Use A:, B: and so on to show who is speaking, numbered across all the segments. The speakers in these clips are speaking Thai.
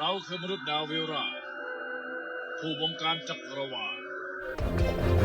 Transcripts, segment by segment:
A: เราคือมนุษย์ดาวเวราผู้บงการจักรวาล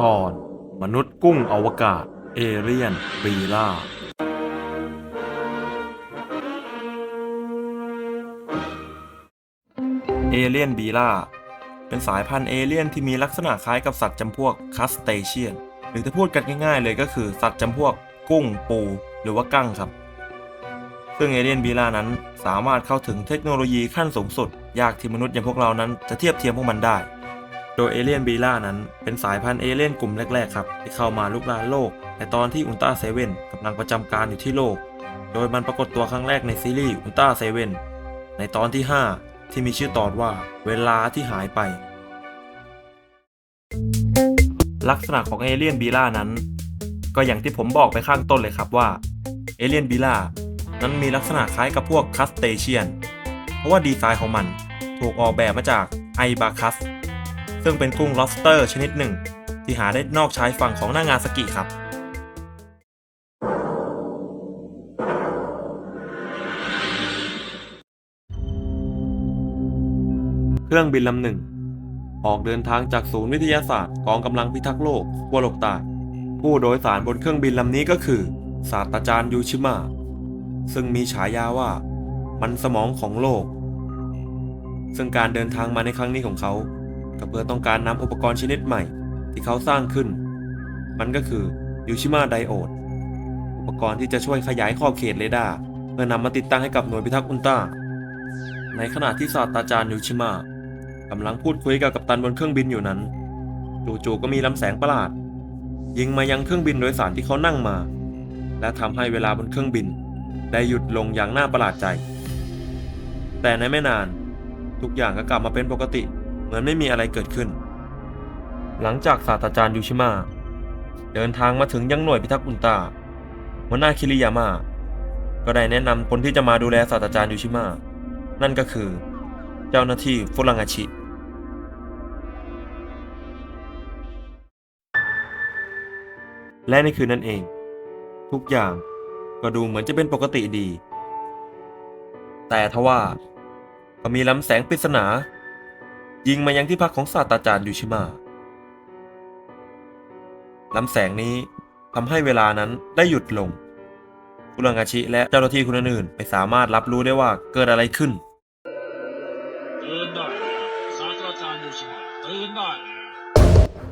B: ตอน มนุษย์กุ้งอวกาศ เอเรียนบีล่า เอเลียนบีล่า เป็นสายพันธุ์เอเลียนที่มีลักษณะคล้ายกับสัตว์จำพวกคัสเตเชียน หรือถ้าพูดกันง่ายๆเลยก็คือสัตว์จำพวกกุ้งปู หรือว่ากั้งครับ ซึ่งเอเลียนบีล่านั้นสามารถเข้าถึงเทคโนโลยีขั้นสูงสุด ยากที่มนุษย์อย่างพวกเรานั้นจะเทียบเทียมพวกมันได้ ดยเอเลียนบีล่านั้นเป็นสายพันธุ์เอเลี่ยนกลุ่มแรก ๆ ครับ ที่เข้ามาลุกลานโลก ในตอนที่อุลตร้าเซเว่นกำลังประจำการอยู่ที่โลก โดยมันปรากฏตัวครั้งแรกในซีรีส์อุลตร้าเซเว่นในตอนที่ 5 ที่มีชื่อตอนว่าเวลาที่หายไป ลักษณะของเอเลียนบีล่านั้น ก็อย่างที่ผมบอกไปข้างต้นเลยครับว่าเอเลียนบีล่านั้นมีลักษณะคล้ายกับพวกคัสเตเชียน เพราะว่าดีไซน์ของมันถูกออกแบบมาจากไอบาคัส ซึ่งเป็นกุ้ง lobster ชนิดหนึ่ง ที่หาได้นอกชายฝั่งของหน้างานสกิครับเครื่องบินลำหนึ่ง ออกเดินทางจากศูนย์วิทยาศาสตร์กองกำลังพิทักษ์โลกขั้วโลกใต้ผู้โดยสารบนเครื่องบินลำนี้ก็คือ ศาสตราจารย์ยูชิมะซึ่งมีฉายาว่า มันสมองของโลก ซึ่งการเดินทางมาในครั้งนี้ของเขา ก็เพื่อต้องการนำอุปกรณ์ชนิดใหม่ ที่เขาสร้างขึ้น มันก็คือยูชิมะไดโอดอุปกรณ์ที่จะช่วยขยายขอบเขตเรดาร์เพื่อนำมาติดตั้งให้กับหน่วยพิทักษ์อุลตร้าในขณะที่ศาสตราจารย์ยูชิมะกำลังพูดคุยกับกัปตันบนเครื่องบินอยู่นั้นจู่ๆก็มีลำแสงประหลาด ยิงมายังเครื่องบินโดยสารที่เขานั่งมา และทำให้เวลาบนเครื่องบิน ได้หยุดลงอย่างน่าประหลาดใจ แต่ในไม่นาน ทุกอย่างก็กลับมาเป็นปกติ เหมือนไม่มีอะไรเกิดขึ้น หลังจากศาสตราจารย์ยูชิมะเดินทางมาถึงยังหน่วยพิทักษ์อุลตาหัวหน้าคิริยามะก็ได้แนะนำคนที่จะมาดูแลศาสตราจารย์ยูชิมะนั่นก็คือ เจ้าหน้าที่ฟุรังอาชิ และในคืนนั้นเอง ทุกอย่างก็ดูเหมือนจะเป็นปกติดี แต่ทว่าก็มีลำแสงปริศนา ยิงมายังที่พักของศาสตราจารย์ยูชิมะลำแสงนี้ทำให้เวลานั้นได้หยุดลงฟุรังอาชิและเจ้าหน้าที่คนอื่นๆไม่สามารถรับรู้ได้ว่าเกิดอะไรขึ้น
A: ตื่นได้แล้วศาสตราจารย์ยูชิมะตื่นได้แล้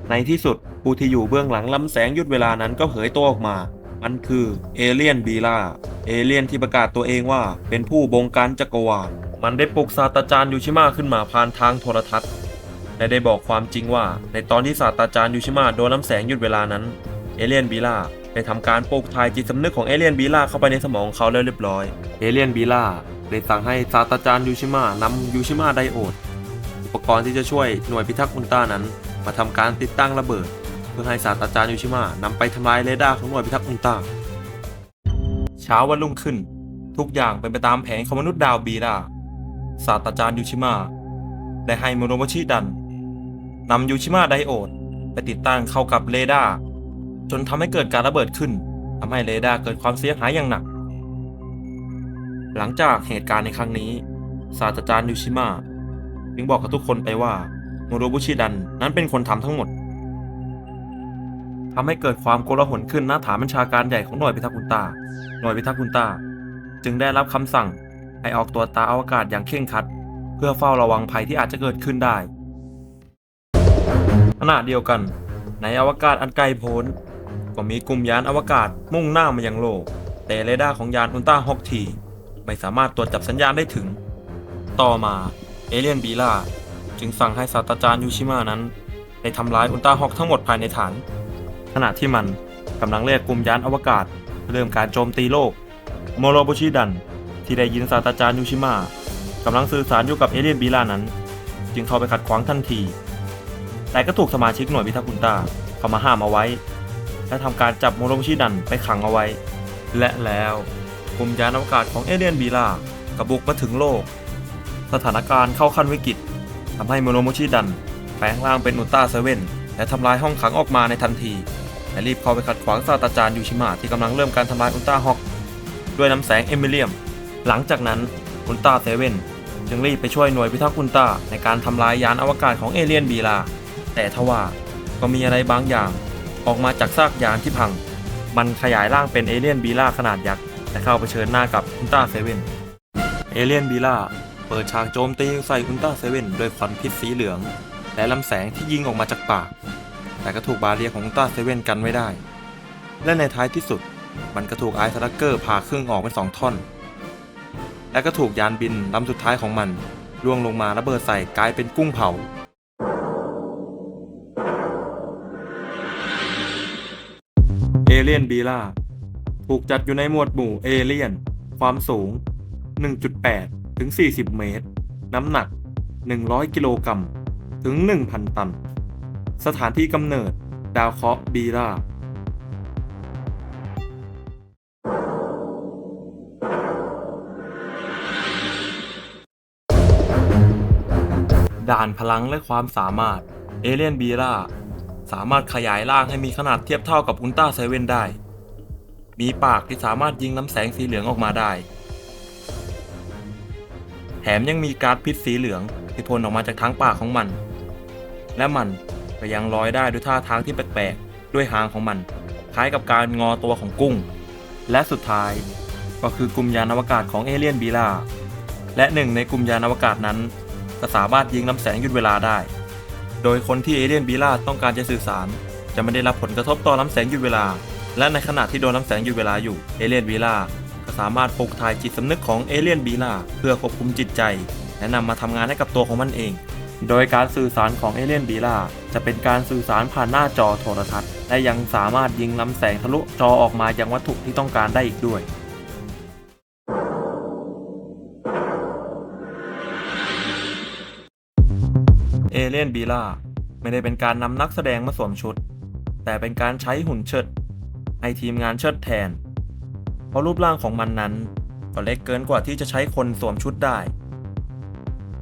A: ว
B: ในที่สุดผู้ที่อยู่เบื้องหลังลำแสงหยุดเวลานั้นก็เผยตัวออกมา มันคือเอเลียนบีล่า เอเลียนที่ประกาศตัวเองว่าเป็นผู้บงการจักรวาล มันได้ปลุกศาสตราจารย์ยูชิมะขึ้นมาผ่านทางโทรทัศน์และได้บอกความจริงว่า ในตอนที่ศาสตราจารย์ยูชิมะโดนลำแสงหยุดเวลานั้น เอเลียนบีล่าได้ทำการปลูกถ่ายจิตสำนึกของเอเลียนบีล่าเข้าไปในสมองของเขาแล้วเรียบร้อย เอเลียนบีล่าได้สั่งให้ศาสตราจารย์ยูชิมะนำยูชิมะไดโอดอุปกรณ์ที่จะช่วยหน่วยพิทักษ์อุลตร้านั้น มาทำการติดตั้งระเบิด เพื่อให้ศาสตราจารย์ยูชิมะนำไปทำลายเรดาร์ของหน่วยพิทักษ์อุลตร้าเช้าวันรุ่งขึ้น ทุกอย่างเป็นไปตามแผนของมนุษย์ดาวบีดา ศาสตราจารย์ยูชิมะได้ให้โมโนโมชิดันนำยูชิมะไดโอดไปติดตั้งเข้ากับเรดาร์จนทำให้เกิดการระเบิดขึ้นทำให้เรดาร์เกิดความเสียหายอย่างหนัก หลังจากเหตุการณ์ในครั้งนี้ศาสตราจารย์ยูชิมะจึงบอกกับทุกคนไปว่าโมโรบุชิดันนั้นเป็นคนทำทั้งหมดทำให้เกิดความโกลาหลขึ้นณฐานบัญชาการใหญ่ของหน่วยพิทักษ์อุลตา หน่วยพิทักษ์อุลตา จึงได้รับคำสั่ง ให้ออกตัวตาอวกาศอย่างเคร่งครัด เพื่อเฝ้าระวังภัยที่อาจจะเกิดขึ้นได้ขณะเดียวกัน ในอวกาศอันไกลโพ้น ก็มีกลุ่มยานอวกาศมุ่งหน้ามายังโลก แต่เรดาร์ของยานอุลตราฮอกทีไม่สามารถตรวจจับสัญญาณได้ถึง ต่อมาเอเลียนบีล่าจึงสั่งให้ศาสตราจารย์ยูชิมะนั้นได้ทำลายอุลตราฮอกทั้งหมดภายในฐาน ขณะที่มันกำลังเรียกกลุ่มยานอวกาศ เริ่มการโจมตีโลก โมโรบุชิดัน ที่ได้ยินศาสตราจารย์ยูชิมะกำลังสื่อสารอยู่กับเอเลียนบีล่านั้น จึงเข้าไปขัดขวางทันที แต่ก็ถูกสมาชิกหน่วยพิทักษ์อุลตร้าเข้ามาห้ามเอาไว้ และทำการจับโมโรบุชิดันไปขังเอาไว้ และแล้วกลุ่มยานอวกาศของเอเลียนบีล่ากระบุกมาถึงโลก สถานการณ์เข้าขั้นวิกฤตทำให้โมโรบุชิดันแปลงร่างเป็นอุลตร้าเซเว่นและทำลายห้องขังออกมาในทันทีและรีบเข้าไปขัดขวางศาสตราจารย์ยูชิมะที่กำลังเริ่มการทำลายอุลตร้าฮอก ด้วยน้ำแสงเอมิเลียม หลังจากนั้นอุลตราเซเว่นจึงรีบไปช่วยหน่วยพิทักษ์อุลตราในการทำลายยานอวกาศของเอเลียนบีลา แต่ทว่าก็มีอะไรบางอย่างออกมาจากซากยานที่พัง มันขยายร่างเป็นเอเลียนบีลาขนาดยักษ์และเข้าไปเชิญหน้ากับอุลตราเซเว่นเอเลียนบีลาเปิดฉากโจมตีใส่อุลตราเซเว่นด้วยควันพิษสีเหลือง และลำแสงที่ยิงออกมาจากปาก แต่ก็ถูกบาเรียของอุลตราเซเว่นกันไว้ได้ และในท้ายที่สุดมันก็ถูกไอซ์ทักเกอร์ผ่าครึ่งออกเป็นสองท่อน และก็ถูกยานบินลำสุดท้ายของมันล่วงลงมาระเบิดใส่กลายเป็นกุ้งเผา เอเลียนบีล่าถูกจัดอยู่ในหมวดหมู่เอเลียน ความสูง 1.8 ถึง 40 เมตร น้ำหนัก 100 กิโลกรัม ถึง 1,000 ตัน สถานที่กำเนิด ดาวเคราะห์บีล่า ด่านพลังและความสามารถเอเลียนบีล่าสามารถขยายร่างให้มีขนาดเทียบเท่ากับอุลตร้าเซเว่นได้ มีปากที่สามารถยิงน้ำแสงสีเหลืองออกมาได้ แถมยังมีการ์ดพิษสีเหลืองที่พ่นออกมาจากทางปากของมัน และมันก็ยังลอยได้ด้วยท่าทางที่แปลกๆ ด้วยหางของมัน คล้ายกับการงอตัวของกุ้ง และสุดท้ายก็คือกลุ่มยานอวกาศของเอเลียนบีล่าและหนึ่งในกลุ่มยานอวกาศนั้น ก็สามารถยิงน้ำแสงหยุดเวลาได้ โดยคนที่เอเลียนบีล่าต้องการจะสื่อสาร จะไม่ได้รับผลกระทบต่อน้ำแสงหยุดเวลา และในขณะที่โดนน้ำแสงหยุดเวลาอยู่เอเลียนบีล่าก็สามารถปลุกถ่ายจิตสำนึกของเอเลียนบีล่าเพื่อควบคุมจิตใจ และนำมาทำงานให้กับตัวของมันเอง โดยการสื่อสารของเอเลียนบีล่าจะเป็นการสื่อสารผ่านหน้าจอโทรทัศน์และยังสามารถยิงลำแสงทะลุจอออกมายังวัตถุที่ต้องการได้อีกด้วย เอเลียนบีล่าไม่ได้เป็นการนำนักแสดงมาสวมชุด แต่เป็นการใช้หุ่นเชิดให้ทีมงานเชิดแทน เพราะรูปร่างของมันนั้นก็เล็กเกินกว่าที่จะใช้คนสวมชุดได้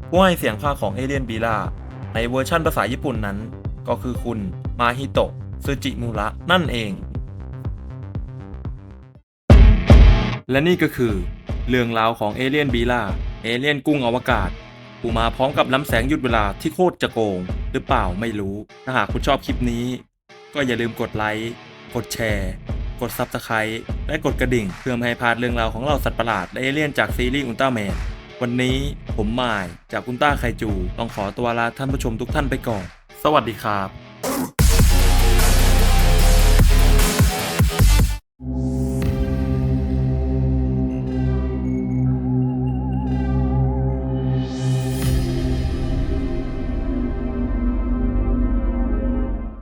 B: ผู้ให้เสียงภาคของเอเลียนบีล่าในเวอร์ชั่นภาษาญี่ปุ่นนั้น ก็คือคุณมาฮิโตะซึจิมุระนั่นเอง และนี่ก็คือ เรื่องราวของเอเลียนบีล่าเอเลียนกุ้งอวกาศ กูมาพร้อมกับลำแสงหยุดเวลาที่โคตรจะโกง หรือเปล่าไม่รู้ ถ้าหากคุณชอบคลิปนี้ ก็อย่าลืมกดไลค์กดแชร์ กด Subscribe และกดกระดิ่ง เพื่อไม่ให้พลาดเรื่องราวของเราสัตว์ประหลาดและเอเลี่ยนจากซีรีส์อุลตร้าแมนวันนี้ผมมายจากอุลตร้าไคจู ต้องขอตัวลาท่านผู้ชมทุกท่านไปก่อน สวัสดีครับ